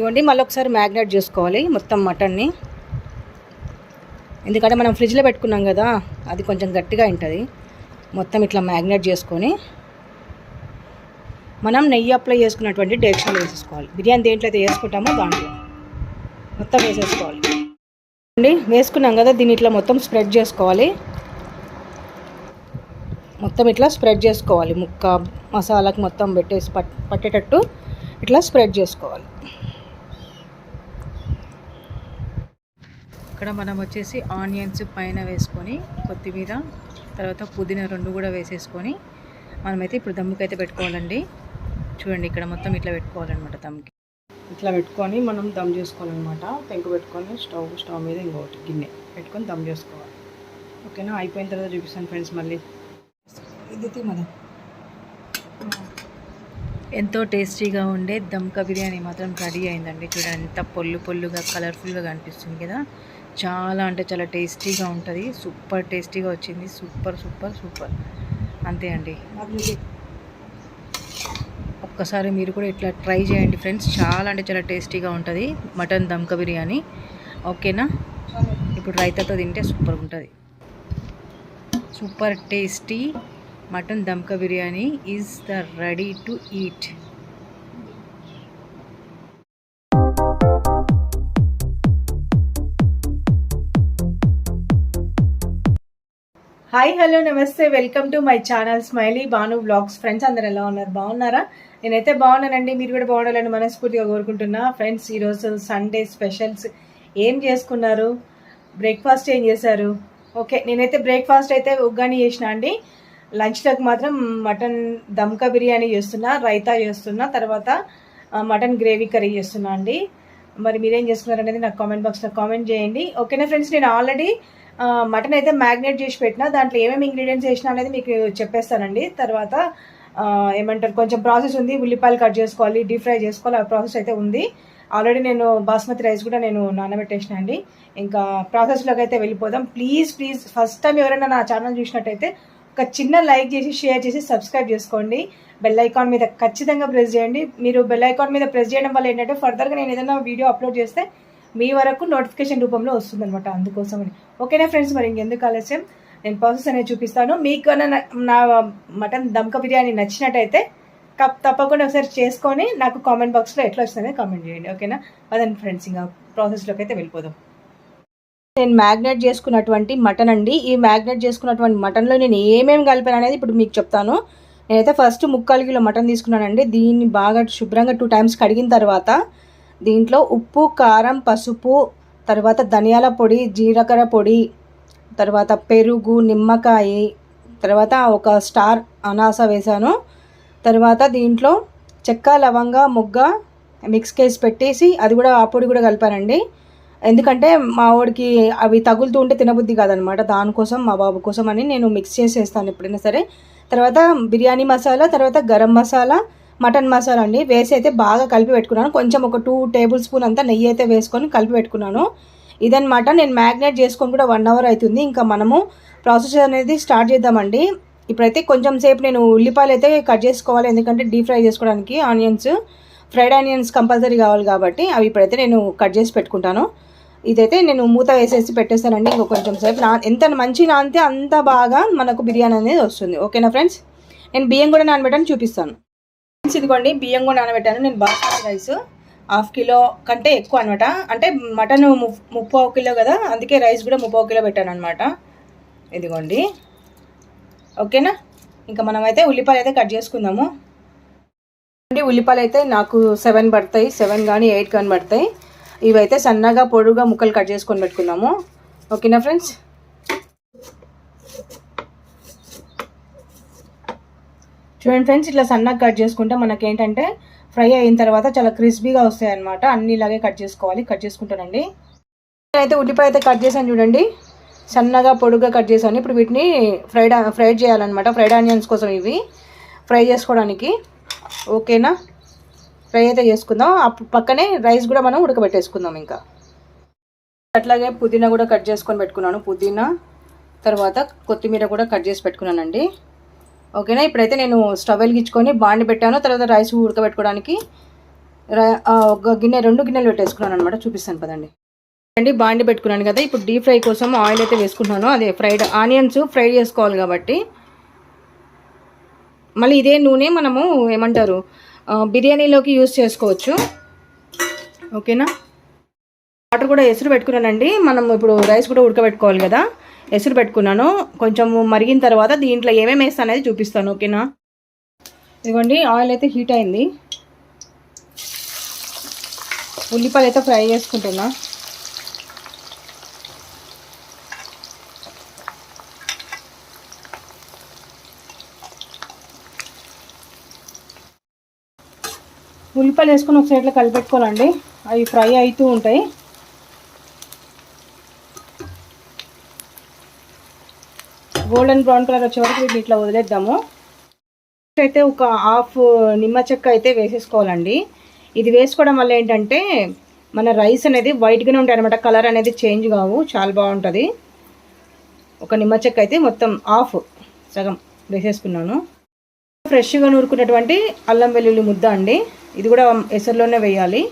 ఇవ్వండి మళ్ళీ ఒకసారి మ్యాగ్నేట్ చేసుకోవాలి మొత్తం మటన్ని. ఎందుకంటే మనం ఫ్రిడ్జ్లో పెట్టుకున్నాం కదా అది కొంచెం గట్టిగా ఉంటుంది మొత్తం ఇట్లా మ్యాగ్నేట్ చేసుకొని మనం నెయ్యి అప్లై చేసుకున్నటువంటి డేక్షన్లో వేసేసుకోవాలి. బిర్యానీ దేంట్లో అయితే వేసుకుంటామో దాంట్లో. మొత్తం వేసేసుకోవాలి. అండి వేసుకున్నాం కదా దీన్ని ఇట్లా మొత్తం స్ప్రెడ్ చేసుకోవాలి. మొత్తం ఇట్లా స్ప్రెడ్ చేసుకోవాలి. ముక్క మసాలాకి మొత్తం పెట్టేసి పట్ పట్టేటట్టు ఇట్లా స్ప్రెడ్ చేసుకోవాలి. ఇక్కడ మనం వచ్చేసి ఆనియన్స్ పైన వేసుకొని కొత్తిమీర తర్వాత పుదీనా రెండు కూడా వేసేసుకొని మనమైతే ఇప్పుడు దమ్ముకి అయితే పెట్టుకోవాలండి. చూడండి ఇక్కడ మొత్తం ఇట్లా పెట్టుకోవాలన్నమాట దమ్కి. ఇట్లా పెట్టుకొని మనం దమ్ చేసుకోవాలన్నమాట. పెంకు పెట్టుకొని స్టవ్ స్టవ్ మీద ఇంకొకటి గిన్నె పెట్టుకొని దమ్ చేసుకోవాలి. ఓకేనా? అయిపోయిన తర్వాత చూపిస్తాను ఫ్రెండ్స్ మళ్ళీ. ఇది మన ఎంతో టేస్టీగా ఉండే దమ్కా బిర్యానీ మాత్రం రెడీ అయిందండి. చూడండి ఎంత పొల్లు పొల్లుగా కలర్ఫుల్గా కనిపిస్తుంది కదా. చాలా అంటే చాలా టేస్టీగా ఉంటుంది. సూపర్ టేస్టీగా వచ్చింది. Super super super. అంతే అండి. ఒక్కసారి మీరు కూడా ఇట్లా ట్రై చేయండి ఫ్రెండ్స్. చాలా అంటే చాలా టేస్టీగా ఉంటుంది. మటన్ దమ్కా బిర్యానీ. ఓకేనా? ఇప్పుడు రైతాతో తింటే సూపర్ ఉంటుంది. Super tasty mutton దమ్కా biryani is the ready to eat. Hi hello నమస్తే welcome to my channel Smiley Banu vlogs friends అందరు ఎలా ఉన్నారు? బాగున్నారా? నేనైతే బాగున్నానండి. మీరు కూడా బాగుండాలని మనస్ఫూర్తిగా కోరుకుంటున్నా. ఫ్రెండ్స్ ఈరోజు సండే స్పెషల్స్ ఏం చేసుకున్నారు? బ్రేక్ఫాస్ట్ ఏం చేశారు? ఓకే నేనైతే బ్రేక్ఫాస్ట్ అయితే ఉగ్గాని చేసిన అండి. లంచ్లోకి మాత్రం మటన్ దమ్కా బిర్యానీ చేస్తున్నా రైతా చేస్తున్నా తర్వాత మటన్ గ్రేవీ కర్రీ చేస్తున్నా అండి. మరి మీరేం చేసుకున్నారనేది నాకు కామెంట్ బాక్స్లో కామెంట్ చేయండి. ఓకేనా ఫ్రెండ్స్ నేను ఆల్రెడీ మటన్ అయితే మ్యాగ్నేట్ చేసి పెట్టిన దాంట్లో ఏమేమి ఇంగ్రీడియంట్స్ వేసినా అనేది మీకు చెప్పేస్తానండి. తర్వాత ఏమంటారు కొంచెం ప్రాసెస్ ఉంది ఉల్లిపాయలు కట్ చేసుకోవాలి డీప్ ఫ్రై చేసుకోవాలి ఆ ప్రాసెస్ అయితే ఉంది. ఆల్రెడీ నేను బాస్మతి రైస్ కూడా నేను నానబెట్టేసిన అండి. ఇంకా ప్రాసెస్లోకి అయితే వెళ్ళిపోదాం. ప్లీజ్ ప్లీజ్ ఫస్ట్ టైం ఎవరైనా నా ఛానల్ చూసినట్టయితే ఒక చిన్న లైక్ చేసి షేర్ చేసి సబ్స్క్రైబ్ చేసుకోండి. బెల్ ఐకాన్ మీద ఖచ్చితంగా ప్రెస్ చేయండి. మీరు బెల్ ఐకాన్ మీద ప్రెస్ చేయడం వల్ల ఏంటంటే ఫర్దర్గా నేను ఏదైనా వీడియో అప్లోడ్ చేస్తే మీ వరకు నోటిఫికేషన్ రూపంలో వస్తుందన్నమాట అందుకోసమని. ఓకేనా ఫ్రెండ్స్ మరి ఇంకెందుకు ఆలస్యం? నేను ప్రాసెస్ అనేది చూపిస్తాను. మీకు నా- నా మటన్ దమ్క బిర్యానీ నచ్చినట్టయితే తప్పకుండా ఒకసారి చేసుకొని నాకు కామెంట్ బాక్స్లో ఎట్లా వస్తుందో కామెంట్ చేయండి. ఓకేనా? అదండి ఫ్రెండ్స్ ఇంకా ప్రాసెస్లోకి అయితే వెళ్ళిపోదాం. నేను మ్యాగ్నేట్ చేసుకున్నటువంటి మటన్ అండి. ఈ మ్యాగ్నేట్ చేసుకున్నటువంటి మటన్లో నేను ఏమేమి కలిపాను అనేది ఇప్పుడు మీకు చెప్తాను. నేనైతే ఫస్ట్ ముక్కాలు కిలో మటన్ తీసుకున్నానండి. దీన్ని బాగా శుభ్రంగా టూ టైమ్స్ కడిగిన తర్వాత దీంట్లో ఉప్పు కారం పసుపు తర్వాత ధనియాల పొడి జీలకర్ర పొడి తర్వాత పెరుగు నిమ్మకాయ తర్వాత ఒక స్టార్ అనాస వేశాను. తర్వాత దీంట్లో చెక్క లవంగ ముగ్గ మిక్స్ కేసి పెట్టేసి అది కూడా ఆ పొడి కూడా కలిపానండి. ఎందుకంటే మా వాడికి అవి తగులుతూ ఉంటే తినబుద్ధి కాదనమాట. దానికోసం మా బాబు కోసం అని నేను మిక్స్ చేసేస్తాను ఎప్పుడైనా సరే. తర్వాత బిర్యానీ మసాలా తర్వాత గరం మసాలా మటన్ మసాలా అండి. వేసి అయితే బాగా కలిపి పెట్టుకున్నాను. కొంచెం ఒక టూ టేబుల్ స్పూన్ అంతా నెయ్యి అయితే వేసుకొని కలిపి పెట్టుకున్నాను. ఇదనమాట నేను మ్యాగ్నేట్ చేసుకొని కూడా వన్ అవర్ అవుతుంది. ఇంకా మనము ప్రాసెస్ అనేది స్టార్ట్ చేద్దామండి. ఇప్పుడైతే కొంచెం సేపు నేను ఉల్లిపాయలు అయితే కట్ చేసుకోవాలి. ఎందుకంటే డీప్ ఫ్రై చేసుకోవడానికి ఆనియన్స్ ఫ్రైడ్ ఆనియన్స్ కంపల్సరీ కావాలి కాబట్టి అవి ఇప్పుడైతే నేను కట్ చేసి పెట్టుకుంటాను. ఇదైతే నేను మూత వేసేసి పెట్టేస్తానండి. ఇంకో కొంచెం సేపు నా ఎంత మంచి నానితే అంత బాగా మనకు బిర్యానీ అనేది వస్తుంది. ఓకేనా ఫ్రెండ్స్ నేను బియ్యం కూడా నానబెట్టని చూపిస్తాను. ఇదిగోండి బియ్యం కూడా నానబెట్టాను. నేను బాస్మతి రైస్ హాఫ్ కిలో కంటే ఎక్కువ అనమాట అంటే మటన్ ముప్పై కిలో కదా అందుకే రైస్ కూడా ముప్పై కిలో పెట్టాను అనమాట ఇదిగోండి. ఓకేనా? ఇంకా మనమైతే ఉల్లిపాయలు అయితే కట్ చేసుకుందాము. అండి ఉల్లిపాయలు అయితే నాకు సెవెన్ పడతాయి. సెవెన్ కానీ ఎయిట్ కానీ పడతాయి. ఇవైతే సన్నగా పొడుగా ముక్కలు కట్ చేసుకొని పెట్టుకుందాము. ఓకేనా ఫ్రెండ్స్? చూడండి ఫ్రెండ్స్ ఇట్లా సన్నగా కట్ చేసుకుంటే మనకేంటంటే ఫ్రై అయిన తర్వాత చాలా క్రిస్పీగా వస్తాయి అనమాట అన్ని ఇలాగే కట్ చేసుకోవాలి కట్ చేసుకుంటానండి. అయితే ఉల్లిపాయ అయితే కట్ చేశాను చూడండి. సన్నగా పొడుగా కట్ చేశాను. ఇప్పుడు వీటిని ఫ్రైడ్ ఫ్రైడ్ చేయాలన్నమాట. ఫ్రైడ్ ఆనియన్స్ కోసం ఇవి. ఫ్రై చేసుకోవడానికి. ఓకేనా? ఫ్రై అయితే చేసుకుందాం. అప్పుడు పక్కనే రైస్ కూడా మనం ఉడకబెట్టేసుకుందాం ఇంకా. అట్లాగే పుదీనా కూడా కట్ చేసుకొని పెట్టుకున్నాను. పుదీనా తర్వాత కొత్తిమీర కూడా కట్ చేసి పెట్టుకున్నానండి. ఓకేనా? ఇప్పుడైతే నేను స్టవ్ వెలిగించుకొని బాండి పెట్టాను. తర్వాత రైస్ ఉడకబెట్టుకోవడానికి ఒక గిన్నె రెండు గిన్నెలు పెట్టేసుకున్నాను అనమాట చూపిస్తాను పదండి. అండి బాండి పెట్టుకున్నాను కదా. ఇప్పుడు డీప్ ఫ్రై కోసం ఆయిల్ అయితే వేసుకుంటున్నాను. అదే ఫ్రైడ్ ఆనియన్స్ ఫ్రై చేసుకోవాలి కాబట్టి. మళ్ళీ ఇదే నూనె మనము ఏమంటారు బిర్యానీలోకి యూస్ చేసుకోవచ్చు. ఓకేనా? వాటర్ కూడా ఎసురు పెట్టుకున్నానండి. మనం ఇప్పుడు రైస్ కూడా ఉడకబెట్టుకోవాలి కదా. ఎసురు పెట్టుకున్నాను. కొంచెం మరిగిన తర్వాత దీంట్లో ఏమేమి వేస్తా అనేది చూపిస్తాను ఓకేనా? ఇదిగోండి ఆయిల్ అయితే హీట్ అయింది. ఉల్లిపాయలు అయితే ఫ్రై చేసుకుంటున్నా. ఉల్లిపాయలు వేసుకొని ఒక సైడ్లో కలిపెట్టుకోవాలండి. అవి ఫ్రై అవుతూ ఉంటాయి. గోల్డెన్ బ్రౌన్ కలర్ వచ్చే వరకు వీటిని ఇట్లా వదిలేద్దాము. అయితే ఒక హాఫ్ నిమ్మ చెక్క అయితే వేసేసుకోవాలండి. ఇది వేసుకోవడం వల్ల ఏంటంటే మన రైస్ అనేది వైట్గానే ఉంటాయి అనమాట కలర్ అనేది చేంజ్ కావు. చాలా బాగుంటుంది. ఒక నిమ్మ చెక్క అయితే మొత్తం హాఫ్ సగం వేసేసుకున్నాను. ఫ్రెష్గా నూరుకున్నటువంటి అల్లం వెల్లుల్లి ముద్ద అండి. ఇది కూడా ఎసర్లోనే వేయాలి.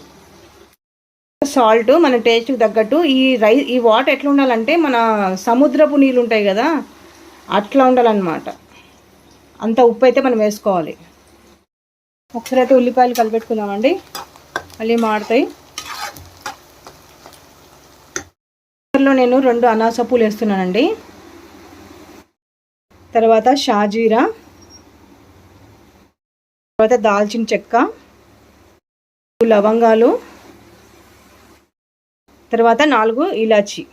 సాల్ట్ మన టేస్ట్కి తగ్గట్టు ఈ రై ఈ వాటర్ ఎట్లా ఉండాలంటే మన సముద్రపు నీళ్ళు ఉంటాయి కదా అట్లా ఉండాలన్నమాట. అంత ఉప్పు అయితే మనం వేసుకోవాలి. ఒకసారి అయితే ఉల్లిపాయలు కలిపెట్టుకుందామండి. మళ్ళీ మాడతాయి. నేను రెండు అనాస పూలు వేస్తున్నానండి. తర్వాత షాజీరా. తర్వాత దాల్చిన చెక్క. లవంగాలు. తర్వాత నాలుగు ఇలాచి.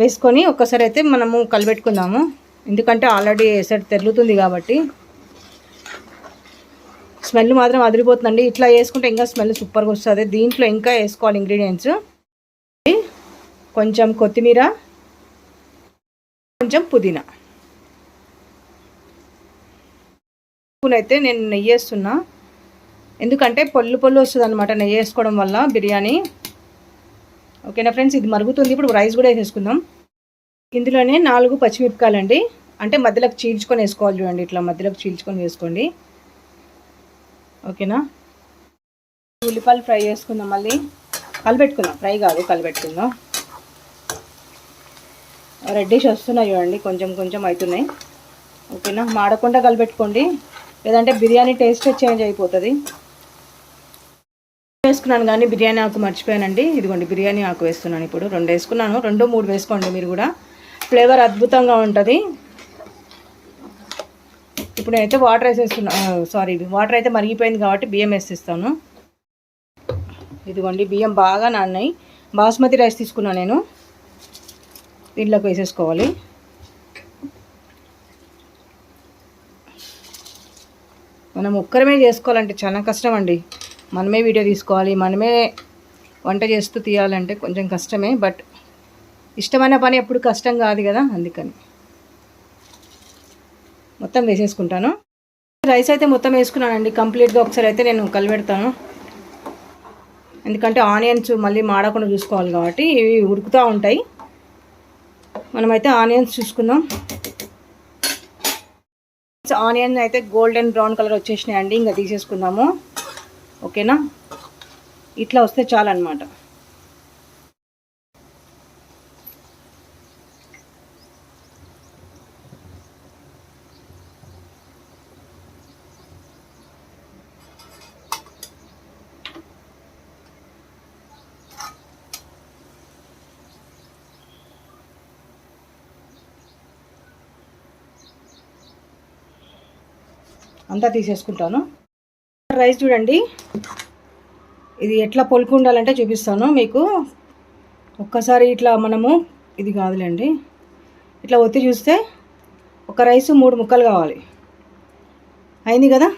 వేసుకొని ఒక్కసారి అయితే మనము కలిపెట్టుకుందాము ఎందుకంటే ఆల్రెడీ ఎసరు తెరులుతుంది కాబట్టి. స్మెల్ మాత్రం అదిరిపోతుందండి. ఇట్లా వేసుకుంటే ఇంకా స్మెల్ సూపర్గా వస్తుంది. దీంట్లో ఇంకా వేసుకోవాలి ఇంగ్రీడియంట్స్. కొంచెం కొత్తిమీర. కొంచెం పుదీనా. అయితే నేను నెయ్యి వేస్తున్నా. ఎందుకంటే పొల్లు పొల్లు వస్తుంది అనమాట నెయ్యి వేసుకోవడం వల్ల బిర్యానీ. ఓకేనా ఫ్రెండ్స్? ఇది మరుగుతుంది. ఇప్పుడు రైస్ కూడా వేసేసుకుందాం. ఇందులోనే నాలుగు పచ్చిమిరపకాయలండి. అంటే మధ్యలోకి చీల్చుకొని వేసుకోవాలి చూడండి. ఇట్లా మధ్యలోకి చీల్చుకొని వేసుకోండి. ఓకేనా? ఉల్లిపాయలు ఫ్రై చేసుకుందాం మళ్ళీ. కలిపెట్టుకుందాం ఫ్రై కాదు కలిపెట్టుకుందాం రెడ్డిష్ వస్తున్నాయి చూడండి. కొంచెం కొంచెం అవుతున్నాయి. ఓకేనా? మాడకుండా కలిపెట్టుకోండి లేదంటే బిర్యానీ టేస్ట్ చేంజ్ అయిపోతుంది. వేసుకున్నాను కానీ బిర్యానీ ఆకు మర్చిపోయానండి. ఇదిగోండి బిర్యానీ ఆకు వేస్తున్నాను ఇప్పుడు. రెండు వేసుకున్నాను. రెండు మూడు వేసుకోండి మీరు కూడా. ఫ్లేవర్ అద్భుతంగా ఉంటుంది. ఇప్పుడు నేనైతే వాటర్ వేసేస్తున్నా సారీ వాటర్ అయితే మరిగిపోయింది కాబట్టి బియ్యం వేసేస్తాను. ఇదిగోండి బియ్యం బాగా నాన్నాయి. బాస్మతి రైస్ తీసుకున్నాను నేను. దీంట్లోకి వేసేసుకోవాలి. మనం ఒక్కరమే చేసుకోవాలంటే చాలా కష్టం అండి. మనమే వీడియో తీసుకోవాలి మనమే వంట చేస్తూ తీయాలంటే కొంచెం కష్టమే బట్ ఇష్టమైన పని ఎప్పుడు కష్టం కాదు కదా అందుకని. మొత్తం వేసేసుకుంటాను. రైస్ అయితే మొత్తం వేసుకున్నానండి కంప్లీట్గా ఒకసారి అయితే నేను కలిపెడతాను ఎందుకంటే ఆనియన్స్ మళ్ళీ మాడకుండా చూసుకోవాలి కాబట్టి ఇవి ఉడుకుతూ ఉంటాయి. మనమైతే ఆనియన్స్ చూసుకుందాం. ఆనియన్ అయితే గోల్డెన్ బ్రౌన్ కలర్ వచ్చేసినాయండి ఇంకా తీసేసుకుందాము. ఓకేనా? ఇట్లా వస్తే చాలన్నమాట. అంతా తీసేసుకుంటాను. రైస్ చూడండి. ఇది ఎట్లా పొలుకు ఉండాలంటే చూపిస్తాను మీకు. ఒక్కసారి ఇట్లా మనము ఇది కాదులేండి. ఇట్లా ఒత్తి చూస్తే ఒక రైస్ మూడు ముక్కలు కావాలి. అయింది కదా?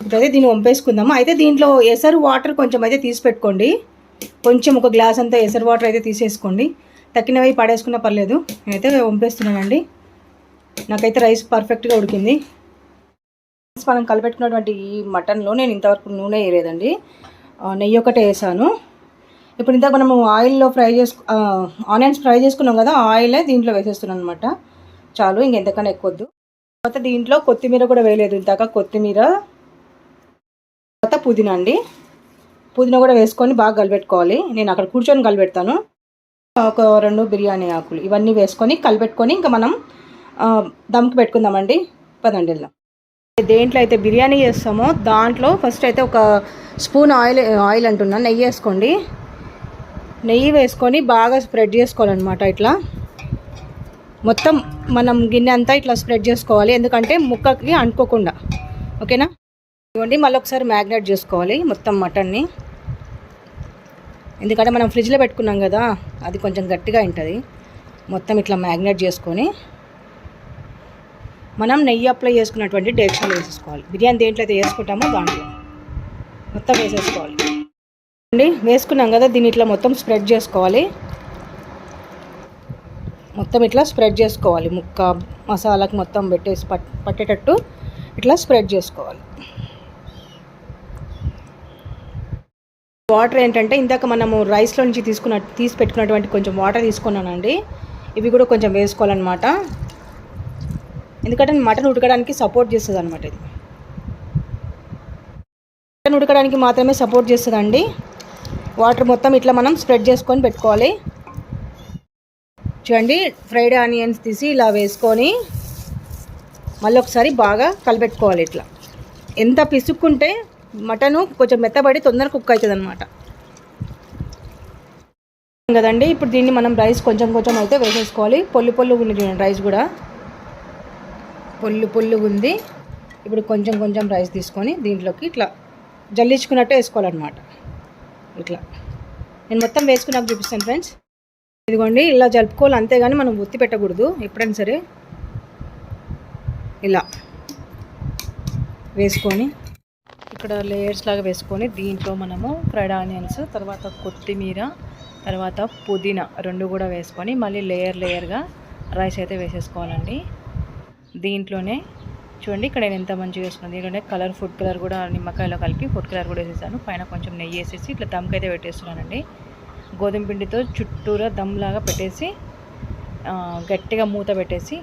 ఇప్పుడైతే దీన్ని వంపేసుకుందాము. అయితే దీంట్లో ఎసరు వాటర్ కొంచెం అయితే తీసి పెట్టుకోండి. కొంచెం ఒక గ్లాస్ అంతా ఎసరు వాటర్ అయితే తీసేసుకోండి. తక్కినవి పడేసుకున్నా పర్లేదు. నేనైతే వంపేస్తున్నానండి. నాకైతే రైస్ పర్ఫెక్ట్గా ఉడికింది. మనం కలిపెట్టుకున్నటువంటి ఈ మటన్లో నేను ఇంతవరకు నూనె వేయలేదండి. నెయ్యి ఒకటే వేసాను. ఇప్పుడు ఇంతకు మనము ఆయిల్లో ఫ్రై చేసుకు ఆనియన్స్ ఫ్రై చేసుకున్నాం కదా ఆయిలే దీంట్లో వేసేస్తున్నాను అనమాట చాలు ఇంకెంతకన్నా ఎక్కువద్దు తర్వాత దీంట్లో కొత్తిమీర కూడా వేయలేదు. ఇందాక కొత్తిమీర తర్వాత పుదీనా అండి. పుదీనా కూడా వేసుకొని బాగా కలిపెట్టుకోవాలి. నేను అక్కడ కూర్చొని కలిపెడతాను. ఒక రెండు బిర్యానీ ఆకులు ఇవన్నీ వేసుకొని కలిపెట్టుకొని ఇంకా మనం దమ్కి పెట్టుకుందామండి. పదండి వెళ్దాం. దేంట్లో అయితే బిర్యానీ చేస్తామో దాంట్లో ఫస్ట్ అయితే ఒక స్పూన్ ఆయిల్ ఆయిల్ అంటున్నా నెయ్యి వేసుకోండి. నెయ్యి వేసుకొని బాగా స్ప్రెడ్ చేసుకోవాలన్నమాట ఇట్లా. మొత్తం మనం గిన్నె అంతా ఇట్లా స్ప్రెడ్ చేసుకోవాలి ఎందుకంటే ముక్కకి అంటుకోకుండా. ఓకేనా? ఇవ్వండి మళ్ళీ ఒకసారి మ్యాగ్నేట్ చేసుకోవాలి మొత్తం మటన్ని. ఎందుకంటే మనం ఫ్రిడ్జ్లో పెట్టుకున్నాం కదా అది కొంచెం గట్టిగా ఉంటుంది మొత్తం ఇట్లా మ్యాగ్నేట్ చేసుకొని మనం నెయ్యి అప్లై చేసుకున్నటువంటి డేక్షన్లో వేసేసుకోవాలి. బిర్యానీ దేంట్లో అయితే వేసుకుంటామో దాంట్లో. మొత్తం వేసేసుకోవాలి. అండి వేసుకున్నాం కదా దీన్ని ఇట్లా మొత్తం స్ప్రెడ్ చేసుకోవాలి. మొత్తం ఇట్లా స్ప్రెడ్ చేసుకోవాలి. ముక్క మసాలాకి మొత్తం పెట్టేసి పట్ పట్టేటట్టు ఇట్లా స్ప్రెడ్ చేసుకోవాలి. వాటర్ ఏంటంటే ఇందాక మనము రైస్లో నుంచి తీసుకున్న తీసి పెట్టుకున్నటువంటి కొంచెం వాటర్ తీసుకున్నానండి. ఇవి కూడా కొంచెం వేసుకోవాలన్నమాట. ఎందుకంటే మటన్ ఉడకడానికి సపోర్ట్ చేస్తుంది అనమాట ఇది. మటన్ ఉడకడానికి మాత్రమే సపోర్ట్ చేస్తుందండి. వాటర్ మొత్తం ఇట్లా మనం స్ప్రెడ్ చేసుకొని పెట్టుకోవాలి. చూడండి ఫ్రైడ్ ఆనియన్స్ తీసి ఇలా వేసుకొని మళ్ళీ ఒకసారి బాగా కలిపెట్టుకోవాలి ఇట్లా. ఎంత పిసుక్కుంటే మటను కొంచెం మెత్తబడి తొందరగా కుక్ అవుతుంది అనమాట కదండి ఇప్పుడు దీన్ని మనం రైస్ కొంచెం కొంచెం అయితే వేసేసుకోవాలి. పొల్లు పొల్లు ఉంది చూడండి రైస్ కూడా. పొల్లు పొల్లు ఉంది. ఇప్పుడు కొంచెం కొంచెం రైస్ తీసుకొని దీంట్లోకి ఇట్లా జల్లించుకున్నట్టే వేసుకోవాలన్నమాట. ఇట్లా. నేను మొత్తం వేసుకున్నాక చూపిస్తాను ఫ్రెండ్స్. ఇదిగోండి ఇలా జలుపుకోవాలి అంతేగాని మనం ఒత్తి పెట్టకూడదు. ఎప్పుడైనా సరే. ఇలా. వేసుకొని ఇక్కడ లేయర్స్ లాగా వేసుకొని దీంట్లో మనము ఫ్రైడ్ ఆనియన్స్ తర్వాత కొత్తిమీర తర్వాత పుదీనా రెండు కూడా వేసుకొని మళ్ళీ లేయర్ లేయర్గా రైస్ అయితే వేసేసుకోవాలండి. దీంట్లోనే చూడండి ఇక్కడ నేను ఎంత మంచిగా వేసుకున్నాను. దీంట్లోనే కలర్ ఫుడ్ కలర్ కూడా నిమ్మకాయలో కలిపి ఫుడ్ కలర్ కూడా వేసేసాను. పైన కొంచెం నెయ్యి వేసేసి ఇట్లా దమ్కి అయితే పెట్టేస్తున్నానండి. గోధుమ పిండితో చుట్టూరా దమ్లాగా పెట్టేసి గట్టిగా మూత పెట్టేసి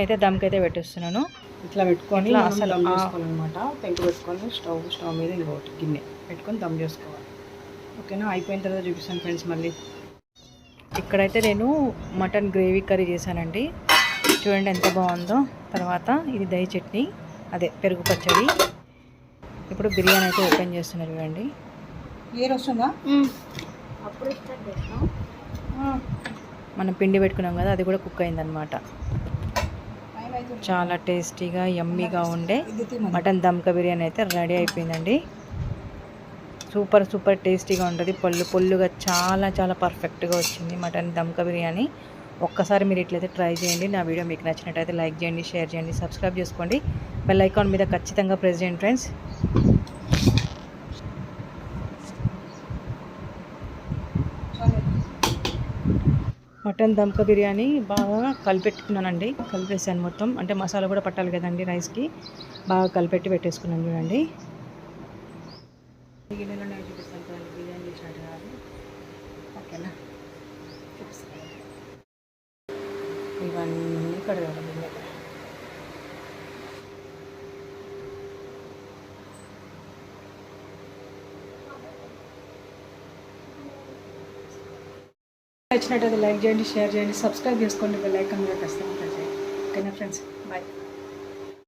అయితే దమ్కి అయితే పెట్టేస్తున్నాను. ఇట్లా పెట్టుకొని అసలు చేసుకోవాలన్నమాట. పెంకు పెట్టుకొని స్టవ్ స్టవ్ మీద ఇంకోటి గిన్నె పెట్టుకొని దమ్ చేసుకోవాలి. ఓకేనా? అయిపోయిన తర్వాత చూపిస్తాను ఫ్రెండ్స్ మళ్ళీ. ఇక్కడైతే నేను మటన్ గ్రేవీ కర్రీ చేశానండి. చూడండి ఎంత బాగుందో. తర్వాత ఇది దహి చట్నీ అదే పెరుగు పచ్చడి. ఇప్పుడు బిర్యానీ అయితే ఓపెన్ చేస్తున్నారు చూడండి. ఏరు వస్తుందా మనం పిండి పెట్టుకున్నాం కదా అది కూడా కుక్ అయిందనమాట చాలా టేస్టీగా యమ్మీగా ఉండే మటన్ దమ్క బిర్యానీ అయితే రెడీ అయిపోయిందండి. సూపర్ సూపర్ టేస్టీగా ఉంటుంది. పొల్లు పొల్లుగా చాలా చాలా పర్ఫెక్ట్గా వచ్చింది మటన్ దమ్క బిర్యానీ. ఒక్కసారి మీరు ఇట్లయితే ట్రై చేయండి. నా వీడియో మీకు నచ్చినట్టయితే లైక్ చేయండి షేర్ చేయండి సబ్స్క్రైబ్ చేసుకోండి. బెల్ ఐకాన్ మీద ఖచ్చితంగా ప్రెస్ చేయండి ఫ్రెండ్స్. మటన్ దమ్క బిర్యానీ బాగా కలిపెట్టుకున్నానండి. కలిపేసాను మొత్తం. అంటే మసాలా కూడా పట్టాలి కదండి రైస్కి. బాగా కలిపెట్టి పెట్టేసుకున్నాను చూడండి. గిన్నెలో చూపిస్తాను బిర్యానీ చేసినట్టు కాదు ఓకేనా? చూపిస్తాను. ఇవన్నీ కడగాలి గిన్నె నచ్చినట్టయితే లైక్ చేయండి షేర్ చేయండి సబ్స్క్రైబ్ చేసుకోండి బెల్ ఐకాన్ కూడా ఖచ్చితంగా ఓకేనా ఫ్రెండ్స్? బాయ్.